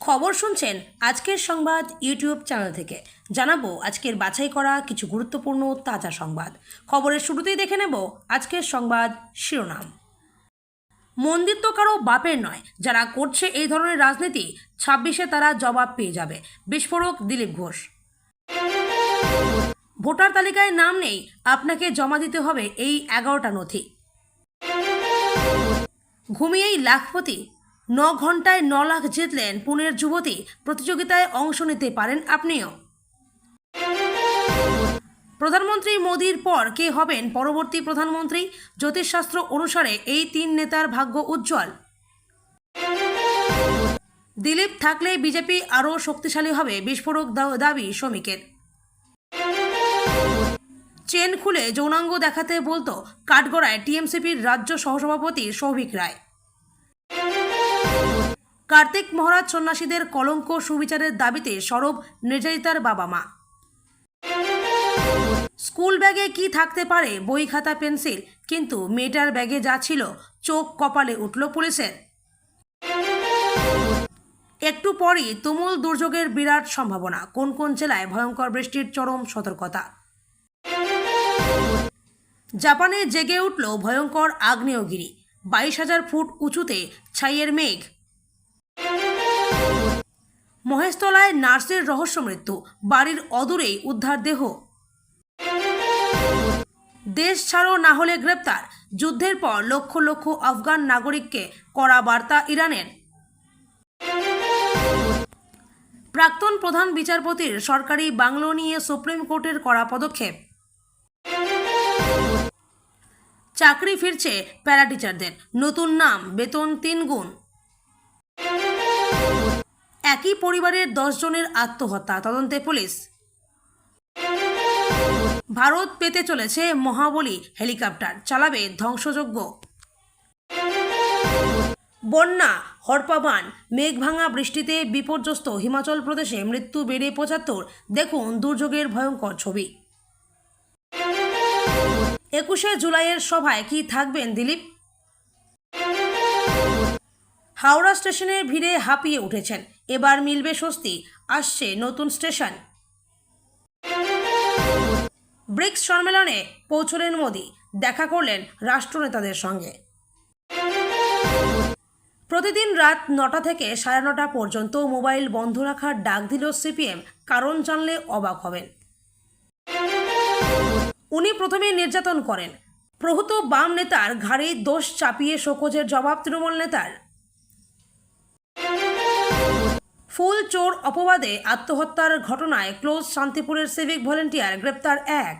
খবর শুনছেন আজকের সংবাদ ইউটিউব চ্যানেল থেকে। জানাব আজকের বাছাই করা কিছু গুরুত্বপূর্ণ তাজা সংবাদ। খবরের শুরুতেই দেখে নেব আজকের সংবাদ শিরোনাম। মন্দির তো কারও বাপের নয়, যারা করছে এই ধরনের রাজনীতি, ছাব্বিশে তারা জবাব পেয়ে যাবে। বিস্ফোরক দিলীপ ঘোষ। ভোটার তালিকায় নাম নেই, আপনাকে জমা দিতে হবে এই এগারোটা নথি। ঘুমিয়েই লাখপতি ন ঘন্টায় ন লাখ জিতলেন পুনের যুবতী। প্রতিযোগিতায় অংশ নিতে পারেন আপনিও। প্রধানমন্ত্রী মোদীর পর কে হবেন পরবর্তী প্রধানমন্ত্রী? জ্যোতিষশাস্ত্র অনুসারে এই তিন নেতার ভাগ্য উজ্জ্বল। দিলীপ থাকলে বিজেপি আরও শক্তিশালী হবে, বিস্ফোরক দাবি শ্রমিকের। চেন খুলে যৌনাঙ্গ দেখাতে বলতো কাঠগড়ায় টিএমসিপির রাজ্য সহসভাপতি সৌভিক রায়। কার্তিক মহারাজ সন্ন্যাসীদের কলঙ্ক সুবিচারের দাবিতে সরব নির্যাতিতার বাবা মা। স্কুল ব্যাগে কি থাকতে পারে বই খাতা পেন্সিল, কিন্তু মেয়েটার ব্যাগে যা ছিল চোখ কপালে উঠল পুলিশের। একটু পরই তুমুল দুর্যোগের বিরাট সম্ভাবনা, কোন কোন জেলায় ভয়ঙ্কর বৃষ্টির চরম সতর্কতা। জাপানে জেগে উঠল ভয়ঙ্কর আগ্নেয়গিরি বাইশ হাজার ফুট উঁচুতে ছাইয়ের মেঘ। মহেশতলায় নার্সের রহস্য মৃত্যু, বাড়ির অদূরেই উদ্ধার দেহ। দেশ ছাড়ো না হলে গ্রেপ্তার, যুদ্ধের পর লক্ষ লক্ষ আফগান নাগরিককে করা বার্তা ইরানের। প্রাক্তন প্রধান বিচারপতির সরকারি বাংলো নিয়ে সুপ্রিম কোর্টের করা পদক্ষেপ। চাকরি ফিরছে প্যারা টিচারদের নতুন নাম, বেতন তিন গুণ। একই পরিবারের জনের আত্মহত্যা, তদন্তে পুলিশ। ভারত পেতে চলেছে মহাবলী হেলিকপ্টার, চালাবে ধ্বংসযজ্ঞ। বন্যা হরপাবান মেঘভাঙা বৃষ্টিতে বিপর্যস্ত হিমাচল প্রদেশে মৃত্যু বেড়ে পঁচাত্তর। দেখুন দুর্যোগের ভয়ঙ্কর ছবি। একুশে জুলাইয়ের সভায় কি থাকবেন দিলীপ? হাওড়া স্টেশনের ভিড়ে হাঁপিয়ে উঠেছেন। এবার মিলবে স্বস্তি। আসছে নতুন স্টেশন। ব্রিক্স সম্মেলনে পৌঁছলেন মোদি। দেখা করলেন রাষ্ট্রনেতাদের সঙ্গে। প্রতিদিন রাত নটা থেকে সাড়ে নটা পর্যন্ত মোবাইল বন্ধ রাখার ডাক দিল সিপিএম। কারণ জানলে অবাক হবেন। উনি প্রথমে নির্যাতন করেন। প্রহূত বাম নেতার ঘাড়ে দোষ চাপিয়ে শোকজের জবাব তৃণমূল নেতার। ফুল চোর অপবাদে আত্মহত্যার ঘটনায় ক্লোজ শান্তিপুরের সিভিক ভলেন্টিয়ার গ্রেপ্তার এক।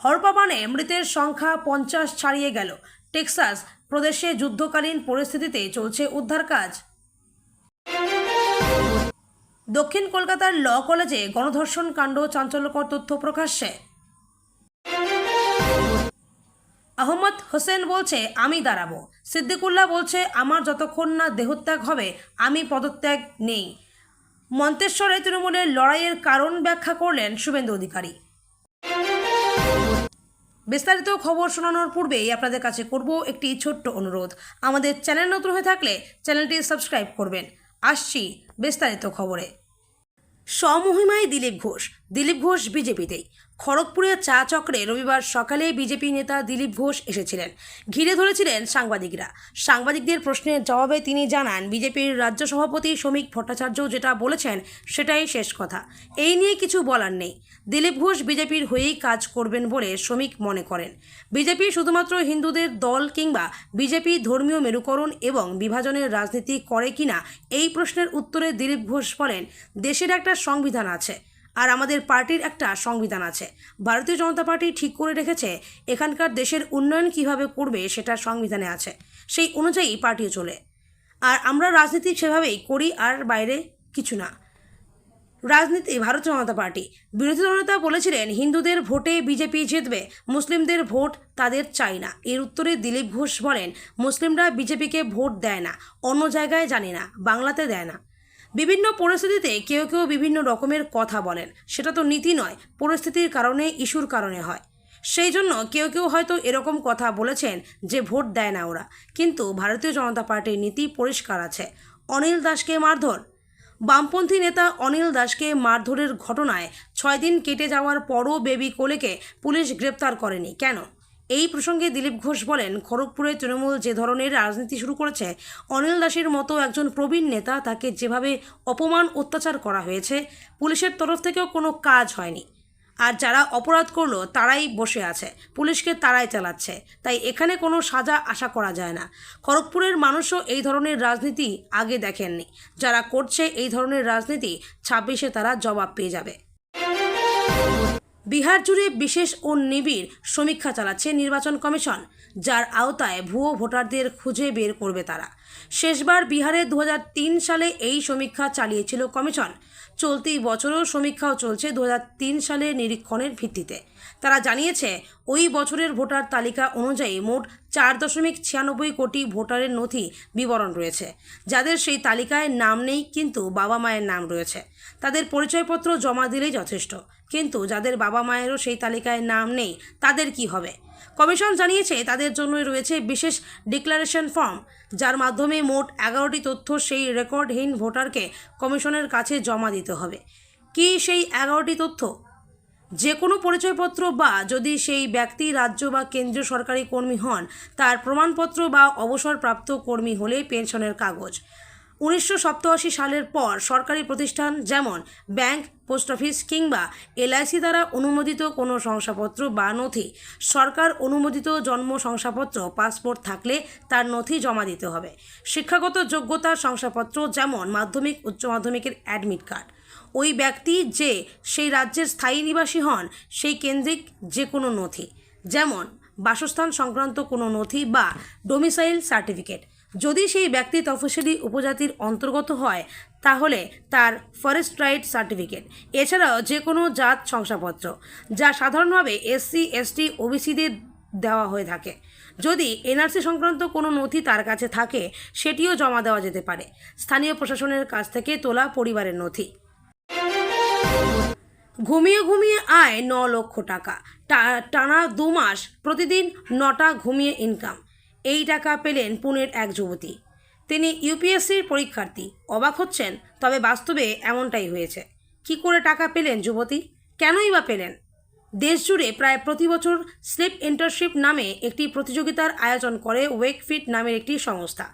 হরপাবানে মৃতের সংখ্যা পঞ্চাশ ছাড়িয়ে গেল। টেক্সাস প্রদেশে যুদ্ধকালীন পরিস্থিতিতে চলছে উদ্ধার কাজ দক্ষিণ কলকাতার ল কলেজে গণধর্ষণ কাণ্ড চাঞ্চল্যকর তথ্য প্রকাশ্যে। আহমদ হোসেন বলছে, আমি দাঁড়াবো। সিদ্দিকুল্লাহ বলছে, আমার যতক্ষণ না দেহত্যাগ হবে, আমি পদত্যাগ নেই। মন্তেশ্বরে তৃণমূলের লড়াইয়ের কারণ ব্যাখ্যা করলেন শুভেন্দু অধিকারী। বিস্তারিত খবর শোনানোর পূর্বেই আপনাদের কাছে করব একটি ছোট্ট অনুরোধ। আমাদের চ্যানেল নতুন হয়ে থাকলে চ্যানেলটি সাবস্ক্রাইব করবেন। আসছি বিস্তারিত খবরে। স্বমহিমায় দিলীপ ঘোষ। দিলীপ ঘোষ বিজেপিতেই। খড়গপুরের চা চক্রে রবিবার সকালে বিজেপি নেতা দিলীপ ঘোষ এসেছিলেন। ঘিরে ধরেছিলেন সাংবাদিকরা। সাংবাদিকদের প্রশ্নের জবাবে তিনি জানান, বিজেপির রাজ্য সভাপতি শ্রমিক ভট্টাচার্য যেটা বলেছেন, সেটাই শেষ কথা। এই নিয়ে কিছু বলার নেই। দিলীপ ঘোষ বিজেপির হয়েই কাজ করবেন বলে শ্রমিক মনে করেন। বিজেপি শুধুমাত্র হিন্দুদের দল কিংবা বিজেপি ধর্মীয় মেরুকরণ এবং বিভাজনের রাজনীতি করে কিনা, এই প্রশ্নের উত্তরে দিলীপ ঘোষ বলেন, দেশের একটা সংবিধান আছে। আর আমাদের পার্টির একটা সংবিধান আছে। ভারতীয় জনতা পার্টি ঠিক করে রেখেছে এখানকার দেশের উন্নয়ন কীভাবে করবে সেটা সংবিধানে আছে। সেই অনুযায়ী পার্টিও চলে। আর আমরা রাজনীতি সেভাবেই করি আর বাইরে কিছু না। রাজনীতি, ভারতীয় জনতা পার্টি। বিরোধী দলনেতা বলেছিলেন, হিন্দুদের ভোটে বিজেপি জিতবে, মুসলিমদের ভোট তাদের চাই না। এর উত্তরে দিলীপ ঘোষ বলেন, মুসলিমরা বিজেপিকে ভোট দেয় না, অন্য জায়গায় জানি না, বাংলাতে দেয় না। বিভিন্ন পরিস্থিতিতে কেউ কেউ বিভিন্ন রকমের কথা বলেন। সেটা তো নীতি নয়, পরিস্থিতির কারণে, ইস্যুর কারণে হয়। সেই জন্য কেউ কেউ হয়তো এরকম কথা বলেছেন যে ভোট দেয় না ওরা। কিন্তু ভারতীয় জনতা পার্টির নীতি পরিষ্কার আছে। অনিল দাসকে মারধর। বামপন্থী নেতা অনিল দাসকে মারধরের ঘটনায় ছয় দিন কেটে যাওয়ার পরও বেবি কোলেকে পুলিশ গ্রেপ্তার করেনি। কেন? এই প্রসঙ্গে দিলীপ ঘোষ বলেন, খড়গপুরে তৃণমূল যে ধরনের রাজনীতি শুরু করেছে, অনিল দাসের মতো একজন প্রবীণ নেতা তাকে যেভাবে অপমান, অত্যাচার করা হয়েছে, পুলিশের তরফ থেকেও কোনো কাজ হয়নি। আর যারা অপরাধ করল, তারাই বসে আছে, পুলিশকে তারাই চালাচ্ছে। তাই এখানে কোনো সাজা আশা করা যায় না। খড়গপুরের মানুষও এই ধরনের রাজনীতি আগে দেখেননি। যারা করছে এই ধরনের রাজনীতি, ছাব্বিশে তারা জবাব পেয়ে যাবে। বিহার জুড়ে বিশেষ ও নিবিড় সমীক্ষা চালাচ্ছে নির্বাচন কমিশন, যার আওতায় ভুয়ো ভোটারদের খুঁজে বের করবে তারা। শেষবার বিহারে দু হাজার তিন সালে এই সমীক্ষা চালিয়েছিল কমিশন। চলতি বছরও সমীক্ষাও চলছে দু সালে নিরীক্ষণের ভিত্তিতে। তারা জানিয়েছে, ওই বছরের ভোটার তালিকা অনুযায়ী মোট চার দশমিক ছিয়ানব্বই কোটি ভোটারের নথি বিবরণ রয়েছে। যাদের সেই তালিকায় নাম নেই, কিন্তু বাবা মায়ের নাম রয়েছে। তাদের পরিচয়পত্র জমা দিলেই যথেষ্ট। কিন্তু যাদের বাবা মায়েরও সেই তালিকায় নাম নেই, তাদের কি হবে? কমিশন জানিয়েছে তাদের জন্যই রয়েছে বিশেষ ডিক্লারেশন ফর্ম, যার মাধ্যমে মোট এগারোটি তথ্য সেই রেকর্ডহীন ভোটারকে কমিশনের কাছে জমা দিতে হবে। কি সেই এগারোটি তথ্য? যে কোনো পরিচয়পত্র বা যদি সেই ব্যক্তি রাজ্য বা কেন্দ্রীয় সরকারি কর্মী হন, তার প্রমাণপত্র বা অবসরপ্রাপ্ত কর্মী হলে পেনশনের কাগজ। উনিশশো সালের পর সরকারি প্রতিষ্ঠান যেমন ব্যাংক পোস্ট অফিস কিংবা এলআইসি দ্বারা অনুমোদিত কোনো শংসাপত্র বা নথি, সরকার অনুমোদিত জন্ম শংসাপত্র, পাসপোর্ট থাকলে তার নথি জমা দিতে হবে। শিক্ষাগত যোগ্যতার শংসাপত্র যেমন মাধ্যমিক, উচ্চ মাধ্যমিকের অ্যাডমিট কার্ড। ওই ব্যক্তি যে সেই রাজ্যের স্থায়ী নিবাসী হন, সেই কেন্দ্রিক যে কোনো নথি, যেমন বাসস্থান সংক্রান্ত কোনো নথি বা ডোমিসাইল সার্টিফিকেট যদি সেই ব্যক্তি তফসিলি উপজাতির অন্তর্গত হয়, তাহলে তার ফরেস্ট রাইট সার্টিফিকেট এছাড়াও যে কোনো জাত শংসাপত্র, যা সাধারণভাবে এসসি এসটি ওবিসিদের দেওয়া হয়ে থাকে। যদি এনআরসি সংক্রান্ত কোনো নথি তার কাছে থাকে, সেটিও জমা দেওয়া যেতে পারে। স্থানীয় প্রশাসনের কাছ থেকে তোলা পরিবারের নথি। ঘুমিয়ে ঘুমিয়ে আয় ন লক্ষ টাকা। টানা দু মাস, প্রতিদিন নটা ঘুমিয়ে ইনকাম এই টাকা পেলেন পুনের এক যুবতী। তিনি ইউপিএসসির পরীক্ষার্থী, অবাক হচ্ছেন, তবে বাস্তবে এমনটাই হয়েছে। কি করে টাকা পেলেন যুবতী? কেনই বা পেলেন? দেশজুড়ে প্রায় প্রতি বছর স্লিপ ইন্টার্নশিপ নামে একটি প্রতিযোগিতার আয়োজন করে ওয়েকফিট নামের একটি সংস্থা।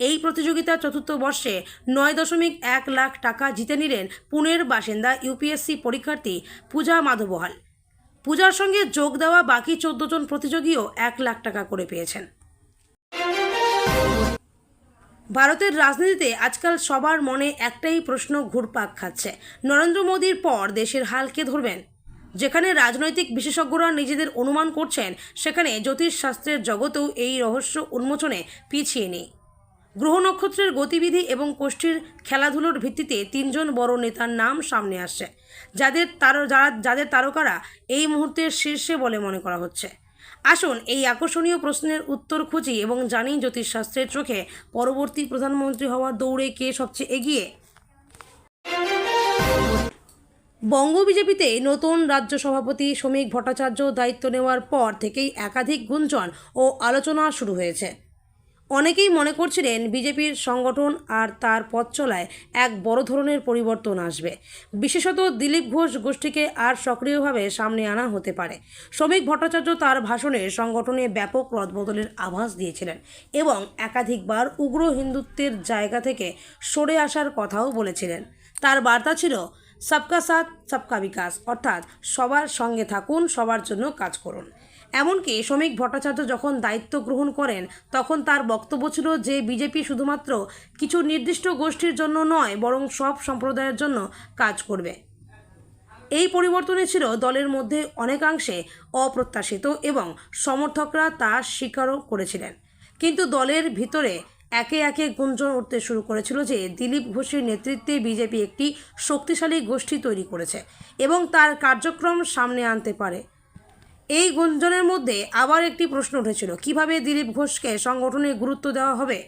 এই প্রতিযোগিতার চতুর্থ বর্ষে নয় দশমিক এক লাখ টাকা জিতে নিলেন পুনের বাসিন্দা ইউপিএসসি পরীক্ষার্থী পূজা মাধবহাল। পূজার সঙ্গে যোগ দেওয়া বাকি চোদ্দ জন প্রতিযোগীও এক লাখ টাকা করে পেয়েছেন। ভারতের রাজনীতিতে আজকাল সবার মনে একটাই প্রশ্ন ঘুরপাক খাচ্ছে। নরেন্দ্র মোদীর পর দেশের হাল কে ধরবেন? যেখানে রাজনৈতিক বিশেষজ্ঞরা নিজেদের অনুমান করছেন, সেখানে জ্যোতিষশাস্ত্রের জগতেও এই রহস্য উন্মোচনে পিছিয়ে নেই। গ্রহ নক্ষত্রের গতিবিধি এবং কোষ্ঠীর খেলাধুলোর ভিত্তিতে তিনজন বড় নেতার নাম সামনে আসছে, যাদের তার, যারা, যাদের তারকারা এই মুহূর্তের শীর্ষে বলে মনে করা হচ্ছে। আসুন, এই আকর্ষণীয় প্রশ্নের উত্তর খুঁজি এবং জানি জ্যোতিষশাস্ত্রের চোখে পরবর্তী প্রধানমন্ত্রী হওয়ার দৌড়ে কে সবচেয়ে এগিয়ে। বঙ্গ বিজেপিতে নতুন রাজ্য সভাপতি শ্রমিক ভট্টাচার্য দায়িত্ব নেওয়ার পর থেকেই একাধিক গুঞ্জন ও আলোচনা শুরু হয়েছে। অনেকেই মনে করছিলেন বিজেপির সংগঠন আর তার পথ চলায় এক বড় ধরনের পরিবর্তন আসবে। বিশেষত দিলীপ ঘোষ গোষ্ঠীকে আর সক্রিয়ভাবে সামনে আনা হতে পারে। শ্রমিক ভট্টাচার্য তার ভাষণে সংগঠনে ব্যাপক রদবদলের আভাস দিয়েছিলেন এবং একাধিকবার উগ্র হিন্দুত্বের জায়গা থেকে সরে আসার কথাও বলেছিলেন। তার বার্তা ছিল, সবকা সাথ, সবকা বিকাশ। অর্থাৎ সবার সঙ্গে থাকুন, সবার জন্য কাজ করুন। এমনকি শ্রমিক ভট্টাচার্য যখন দায়িত্ব গ্রহণ করেন, তখন তার বক্তব্য ছিল যে বিজেপি শুধুমাত্র কিছু নির্দিষ্ট গোষ্ঠীর জন্য নয়, বরং সব সম্প্রদায়ের জন্য কাজ করবে। এই পরিবর্তনে ছিল দলের মধ্যে অনেকাংশে অপ্রত্যাশিত এবং সমর্থকরা তা স্বীকারও করেছিলেন। কিন্তু দলের ভিতরে একে একে গুঞ্জন উঠতে শুরু করেছিল যে দিলীপ ঘোষের নেতৃত্বে বিজেপি একটি শক্তিশালী গোষ্ঠী তৈরি করেছে এবং তার কার্যক্রম সামনে আনতে পারে। এই গুঞ্জনের মধ্যে আবার একটি প্রশ্ন উঠেছিল। কীভাবে দিলীপ ঘোষকে সংগঠনে গুরুত্ব দেওয়া হবে?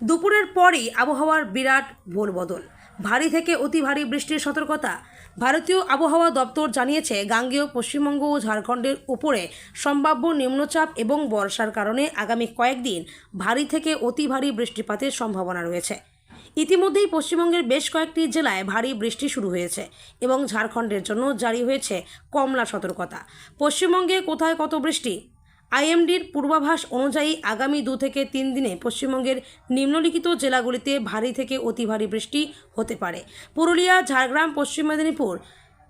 দুপুরের পরই আবহাওয়ার বিরাট ভোল বদল ভারী থেকে অতি ভারী বৃষ্টির সতর্কতা। ভারতীয় আবহাওয়া দপ্তর জানিয়েছে, গাঙ্গেয়, পশ্চিমবঙ্গ ও ঝাড়খণ্ডের উপরে সম্ভাব্য নিম্নচাপ এবং বর্ষার কারণে আগামী কয়েকদিন ভারী থেকে অতি ভারী বৃষ্টিপাতের সম্ভাবনা রয়েছে। ইতিমধ্যেই পশ্চিমবঙ্গের বেশ কয়েকটি জেলায় ভারী বৃষ্টি শুরু হয়েছে এবং ঝাড়খণ্ডের জন্য জারি হয়েছে কমলা সতর্কতা। পশ্চিমবঙ্গে কোথায় কত বৃষ্টি? আইএমডির পূর্বাভাস অনুযায়ী আগামী দু থেকে তিন দিনে পশ্চিমবঙ্গের নিম্নলিখিত জেলাগুলিতে ভারী থেকে অতি ভারী বৃষ্টি হতে পারে। পুরুলিয়া, ঝাড়গ্রাম, পশ্চিম মেদিনীপুর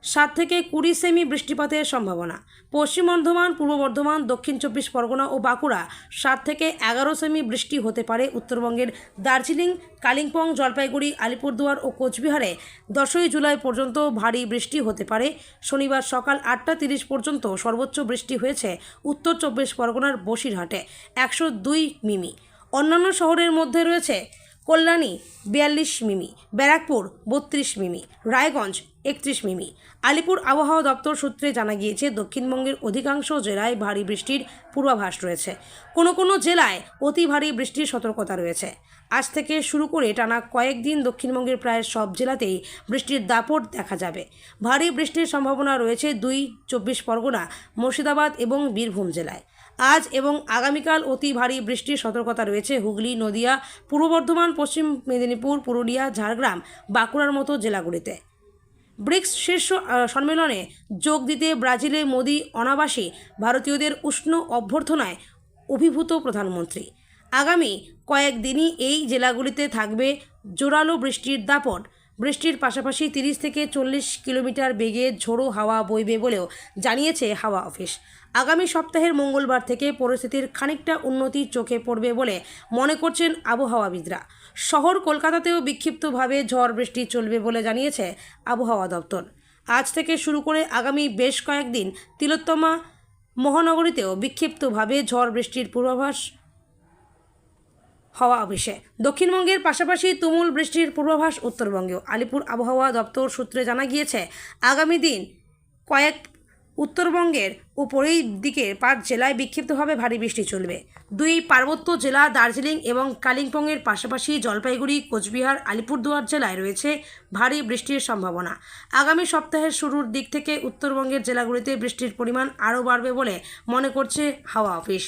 সাত থেকে কুড়ি সেমি বৃষ্টিপাতের সম্ভাবনা। পশ্চিম বর্ধমান, পূর্ব বর্ধমান, দক্ষিণ চব্বিশ পরগনা ও বাঁকুড়া সাত থেকে এগারো সেমি বৃষ্টি হতে পারে। উত্তরবঙ্গের দার্জিলিং, কালিম্পং, জলপাইগুড়ি, আলিপুরদুয়ার ও কোচবিহারে দশই জুলাই পর্যন্ত ভারী বৃষ্টি হতে পারে। শনিবার সকাল আটটা তিরিশ পর্যন্ত সর্বোচ্চ বৃষ্টি হয়েছে উত্তর চব্বিশ পরগনার বসিরহাটে একশো দুই মিমি। অন্যান্য শহরের মধ্যে রয়েছে কল্যাণী বিয়াল্লিশ মিমি, ব্যারাকপুর বত্রিশ মিমি, রায়গঞ্জ একত্রিশ মিমি। আলিপুর আবহাওয়া দপ্তর সূত্রে জানা গিয়েছে, দক্ষিণবঙ্গের অধিকাংশ জেলায় ভারী বৃষ্টির পূর্বাভাস রয়েছে। কোনো কোনো জেলায় অতি ভারী বৃষ্টির সতর্কতা রয়েছে। আজ থেকে শুরু করে টানা কয়েকদিন দক্ষিণবঙ্গের প্রায় সব জেলাতেই বৃষ্টির দাপট দেখা যাবে। ভারী বৃষ্টির সম্ভাবনা রয়েছে দুই, চব্বিশ পরগনা, মুর্শিদাবাদ এবং বীরভূম জেলায়। আজ এবং আগামীকাল অতি ভারী বৃষ্টির সতর্কতা রয়েছে হুগলি, নদিয়া, পূর্ব বর্ধমান, পশ্চিম মেদিনীপুর, পুরুলিয়া, ঝাড়গ্রাম, বাঁকুড়ার মতো জেলাগুলিতে। ব্রিক্স শীর্ষ সম্মেলনে যোগ দিতে ব্রাজিলে মোদি অনাবাসী ভারতীয়দের উষ্ণ অভ্যর্থনায় অভিভূত প্রধানমন্ত্রী। আগামী কয়েকদিনই এই জেলাগুলিতে থাকবে জোরালো বৃষ্টির দাপট। বৃষ্টির পাশাপাশি তিরিশ থেকে চল্লিশ কিলোমিটার বেগে ঝোড়ো হাওয়া বইবে বলেও জানিয়েছে হাওয়া অফিস। আগামী সপ্তাহের মঙ্গলবার থেকে পরিস্থিতির খানিকটা উন্নতি চোখে পড়বে বলে মনে করছেন আবহাওয়াবিদরা। শহর কলকাতাতেও বিক্ষিপ্তভাবে ঝড় বৃষ্টি চলবে বলে জানিয়েছে আবহাওয়া দপ্তর। আজ থেকে শুরু করে আগামী বেশ কয়েকদিন তিলোত্তমা মহানগরীতেও বিক্ষিপ্তভাবে ঝড় বৃষ্টির পূর্বাভাস হাওয়া অফিসে দক্ষিণবঙ্গের পাশাপাশি তুমুল বৃষ্টির পূর্বাভাস উত্তরবঙ্গেও। আলিপুর আবহাওয়া দপ্তর সূত্রে জানা গিয়েছে, আগামী দিন কয়েক উত্তরবঙ্গের উপরেই দিকের পাঁচ জেলায় বিক্ষিপ্তভাবে ভারী বৃষ্টি চলবে। দুই পার্বত্য জেলা দার্জিলিং এবং কালিম্পংয়ের পাশাপাশি জলপাইগুড়ি, কোচবিহার, আলিপুরদুয়ার জেলায় রয়েছে ভারী বৃষ্টির সম্ভাবনা। আগামী সপ্তাহের শুরুর দিক থেকে উত্তরবঙ্গের জেলাগুলিতে বৃষ্টির পরিমাণ আরও বাড়বে বলে মনে করছে হাওয়া অফিস।